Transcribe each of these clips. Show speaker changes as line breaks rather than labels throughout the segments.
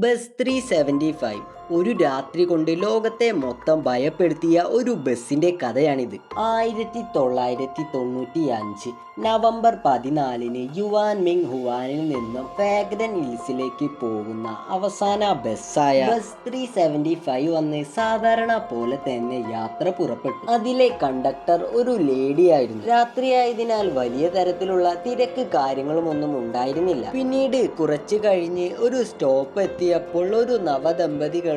Bus three seventy five ഒരു രാത്രി കൊണ്ട് ലോകത്തെ മൊത്തം ഭയപ്പെടുത്തിയ ഒരു ബസ്സിന്റെ കഥയാണിത്. ആയിരത്തി തൊള്ളായിരത്തി തൊണ്ണൂറ്റി അഞ്ച് നവംബർ പതിനാലിന് യുവാൻ മിങ് ഹുവാനിൽ നിന്നും ഫാഗ്രൻ ഹിൽസിലേക്ക് പോകുന്ന അവസാന ബസ്സായ ബസ് ത്രീ സെവന്റി ഫൈവ് വന്ന് സാധാരണ പോലെ തന്നെ യാത്ര പുറപ്പെട്ടു. അതിലെ കണ്ടക്ടർ ഒരു ലേഡി ആയിരുന്നു. രാത്രിയായതിനാൽ വലിയ തരത്തിലുള്ള തിരക്ക് കാര്യങ്ങളും ഒന്നും ഉണ്ടായിരുന്നില്ല. പിന്നീട് കുറച്ചു കഴിഞ്ഞ് ഒരു സ്റ്റോപ്പ് എത്തിയപ്പോൾ ഒരു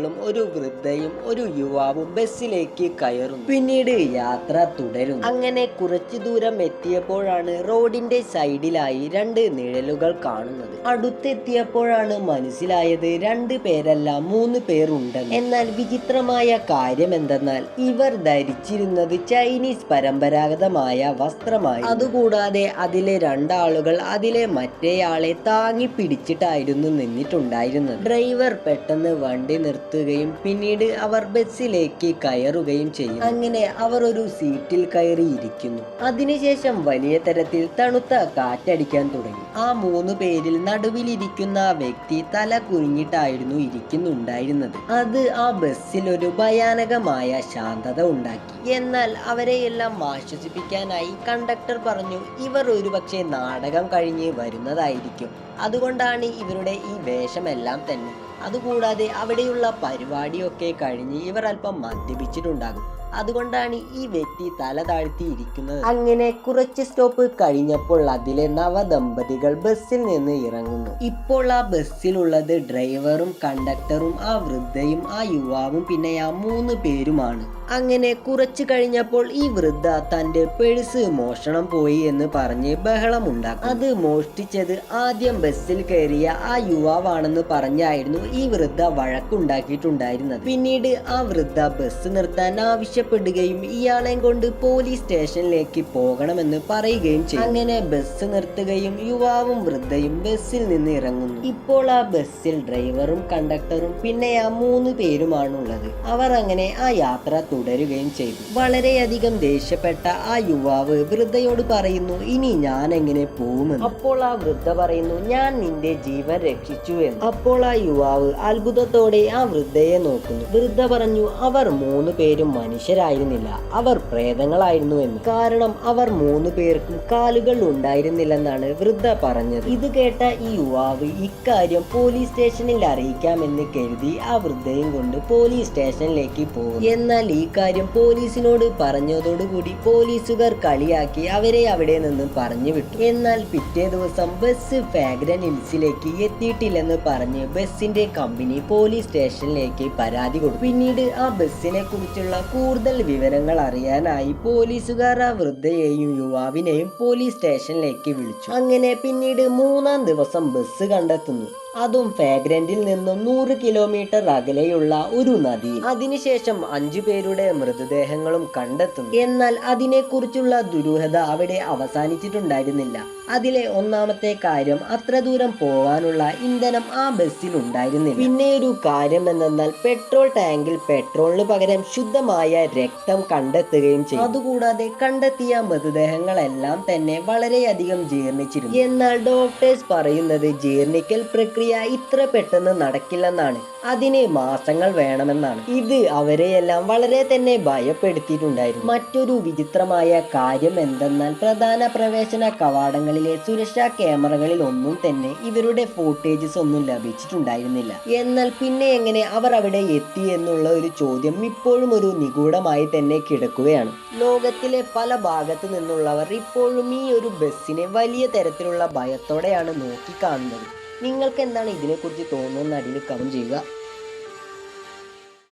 നവദമ്പതികളും ഒരു വൃദ്ധയും ഒരു യുവാവും ബസ്സിലേക്ക് കയറുന്നു. പിന്നീട് യാത്ര തുടരും അങ്ങനെ കുറച്ചു ദൂരം എത്തിയപ്പോഴാണ് റോഡിന്റെ സൈഡിലായി രണ്ട് നിഴലുകൾ കാണുന്നത്. അടുത്തെത്തിയപ്പോഴാണ് മനസ്സിലായത് രണ്ട് പേരല്ല മൂന്ന് പേരുണ്ടെന്ന്. എന്നാൽ വിചിത്രമായ കാര്യം എന്തെന്നാൽ ഇവർ ധരിച്ചിരുന്നത് ചൈനീസ് പരമ്പരാഗതമായ വസ്ത്രമായി അതുകൂടാതെ അതിലെ രണ്ടാളുകൾ അതിലെ മറ്റേയാളെ താങ്ങി പിടിച്ചിട്ടായിരുന്നു നിന്നിട്ടുണ്ടായിരുന്നത്. ഡ്രൈവർ പെട്ടെന്ന് വണ്ടി നിർത്തുകയും പിന്നീട് അവർ ബസ്സിലേക്ക് കയറുകയും ചെയ്യും അങ്ങനെ അവർ ഒരു സീറ്റിൽ കയറി ഇരിക്കുന്നു അതിനുശേഷം വലിയ തരത്തിൽ തണുത്ത കാറ്റടിക്കാൻ തുടങ്ങി. ആ മൂന്ന് പേരിൽ നടുവിലിരിക്കുന്ന വ്യക്തി തല കുനിഞ്ഞിട്ടായിരുന്നു ഇരിക്കുന്നുണ്ടായിരുന്നത്. അത് ആ ബസ്സിൽ ഒരു ഭയാനകമായ ശാന്തത ഉണ്ടാക്കി. എന്നാൽ അവരെയെല്ലാം ആശ്വസിപ്പിക്കാനായി കണ്ടക്ടർ പറഞ്ഞു ഇവർ ഒരുപക്ഷെ നാടകം കഴിഞ്ഞ് വരുന്നതായിരിക്കും. അതുകൊണ്ടാണ് ഇവരുടെ ഈ വേഷമെല്ലാം തന്നെ. അതുകൂടാതെ അവിടെയുള്ള പരിപാടിയൊക്കെ കഴിഞ്ഞ് ഇവർ അല്പം മദ്യപിച്ചിട്ടുണ്ടാകും. അതുകൊണ്ടാണ് ഈ വ്യക്തി തല താഴ്ത്തി ഇരിക്കുന്നത് അങ്ങനെ കുറച്ച് സ്റ്റോപ്പ് കഴിഞ്ഞപ്പോൾ അതിലെ നവദമ്പതികൾ ബസ്സിൽ നിന്ന് ഇറങ്ങുന്നു. ഇപ്പോൾ ആ ബസ്സിലുള്ളത് ഡ്രൈവറും കണ്ടക്ടറും ആ വൃദ്ധയും ആ യുവാവും പിന്നെ ആ മൂന്ന് പേരുമാണ്. അങ്ങനെ കുറച്ചു കഴിഞ്ഞപ്പോൾ ഈ വൃദ്ധ തന്റെ പേഴ്സ് മോഷണം പോയി എന്ന് പറഞ്ഞ് ബഹളമുണ്ടാക്കും അത് മോഷ്ടിച്ചത് ആദ്യം ബസ്സിൽ കയറിയ ആ യുവാവാണെന്ന് പറഞ്ഞായിരുന്നു ഈ വൃദ്ധ വഴക്കുണ്ടാക്കിയിട്ടുണ്ടായിരുന്നത്. പിന്നീട് ആ വൃദ്ധ ബസ് നിർത്താൻ ആവശ്യപ്പെടുകയും ഇയാളെ കൊണ്ട് പോലീസ് സ്റ്റേഷനിലേക്ക് പോകണമെന്ന് പറയുകയും ചെയ്തു. അങ്ങനെ ബസ് നിർത്തുകയും യുവാവും വൃദ്ധയും ബസ്സിൽ നിന്ന് ഇറങ്ങുന്നു. ഇപ്പോൾ ആ ബസ്സിൽ ഡ്രൈവറും കണ്ടക്ടറും പിന്നെ ആ മൂന്ന് പേരുമാണുള്ളത് അവർ അങ്ങനെ ആ യാത്ര തുടരുകയും ചെയ്തു. വളരെയധികം ദേഷ്യപ്പെട്ട ആ യുവാവ് വൃദ്ധയോട് പറയുന്നു ഇനി ഞാൻ എങ്ങനെ പോകുമെന്ന്? അപ്പോൾ ആ വൃദ്ധ പറയുന്നു ഞാൻ നിന്റെ ജീവൻ രക്ഷിച്ചു എന്ന്. അപ്പോൾ ആ യുവാവ് അത്ഭുതത്തോടെ ആ വൃദ്ധയെ നോക്കുന്നു. വൃദ്ധ പറഞ്ഞു അവർ മൂന്ന് പേരും മനുഷ്യരായിരുന്നില്ല. അവർ പ്രേതങ്ങളായിരുന്നു എന്ന്. കാരണം അവർ മൂന്ന് പേർക്കും കാലുകൾ ഉണ്ടായിരുന്നില്ലെന്നാണ് വൃദ്ധ പറഞ്ഞത്. ഇത് കേട്ട ഈ യുവാവ് ഇക്കാര്യം പോലീസ് സ്റ്റേഷനിൽ അറിയിക്കാമെന്ന് കരുതി ആ വൃദ്ധയും കൊണ്ട് പോലീസ് സ്റ്റേഷനിലേക്ക് പോകും. എന്നാൽ ഈ കാര്യം പോലീസിനോട് പറഞ്ഞതോടുകൂടി പോലീസുകാർ കളിയാക്കി അവരെ അവിടെ നിന്ന് പറഞ്ഞു വിട്ടു. എന്നാൽ പിറ്റേ ദിവസം ബസ് ഫാഗ്രൻ ഹിൽസിലേക്ക് എത്തിയിട്ടില്ലെന്ന് പറഞ്ഞ് ബസിന്റെ കമ്പനി പോലീസ് സ്റ്റേഷനിലേക്ക് പരാതി കൊടുത്തു. പിന്നീട് ആ ബസ്സിനെ കുറിച്ചുള്ള കൂടുതൽ വിവരങ്ങൾ അറിയാനായി പോലീസുകാർ ആ വൃദ്ധയെയും യുവാവിനെയും പോലീസ് സ്റ്റേഷനിലേക്ക് വിളിച്ചു. അങ്ങനെ പിന്നീട് മൂന്നാം ദിവസം ബസ് കണ്ടെത്തുന്നു. അതും ഫാഗ്രന്റിൽ നിന്നും നൂറ് കിലോമീറ്റർ അകലെയുള്ള ഒരു നദി. അതിനുശേഷം അഞ്ചു പേരുടെ മൃതദേഹങ്ങളും കണ്ടെത്തും എന്നാൽ അതിനെക്കുറിച്ചുള്ള ദുരൂഹത അവിടെ അവസാനിച്ചിട്ടുണ്ടായിരുന്നില്ല. അതിലെ ഒന്നാമത്തെ കാര്യം അത്ര ദൂരം പോകാനുള്ള ഇന്ധനം ആ ബസ്സിൽ ഉണ്ടായിരുന്നില്ല. പിന്നെ ഒരു കാര്യം എന്തെന്നാൽ പെട്രോൾ ടാങ്കിൽ പെട്രോളിന് പകരം ശുദ്ധമായ രക്തം കണ്ടെത്തുകയും ചെയ്തു. അതുകൂടാതെ കണ്ടെത്തിയ മൃതദേഹങ്ങളെല്ലാം തന്നെ വളരെയധികം ജീർണിച്ചിരുന്നു. എന്നാൽ ഡോക്ടേഴ്സ് പറയുന്നത് ജീർണിക്കൽ പ്രക്രിയ ഇത്ര പെട്ടെന്ന് നടക്കില്ലെന്നാണ്. അതിന് മാസങ്ങൾ വേണമെന്നാണ്. ഇത് അവരെയെല്ലാം വളരെ തന്നെ ഭയപ്പെടുത്തിയിട്ടുണ്ടായിരുന്നു. മറ്റൊരു വിചിത്രമായ കാര്യം എന്തെന്നാൽ പ്രധാന പ്രവേശന കവാടങ്ങളിലെ സുരക്ഷാ ക്യാമറകളിൽ ഒന്നും തന്നെ ഇവരുടെ ഫോട്ടേജസ് ഒന്നും ലഭിച്ചിട്ടുണ്ടായിരുന്നില്ല. എന്നാൽ പിന്നെ എങ്ങനെ അവർ അവിടെ എത്തി എന്നുള്ള ഒരു ചോദ്യം ഇപ്പോഴും ഒരു നിഗൂഢമായി തന്നെ കിടക്കുകയാണ്. ലോകത്തിലെ പല ഭാഗത്തു നിന്നുള്ളവർ ഇപ്പോഴും ഈ ഒരു ബസ്സിനെ വലിയ തരത്തിലുള്ള ഭയത്തോടെയാണ് നോക്കിക്കാണുന്നത്. നിങ്ങൾക്ക് എന്താണ് ഇതിനെക്കുറിച്ച് തോന്നുന്നത് അടിയിൽ കമന്റ് ചെയ്യുക.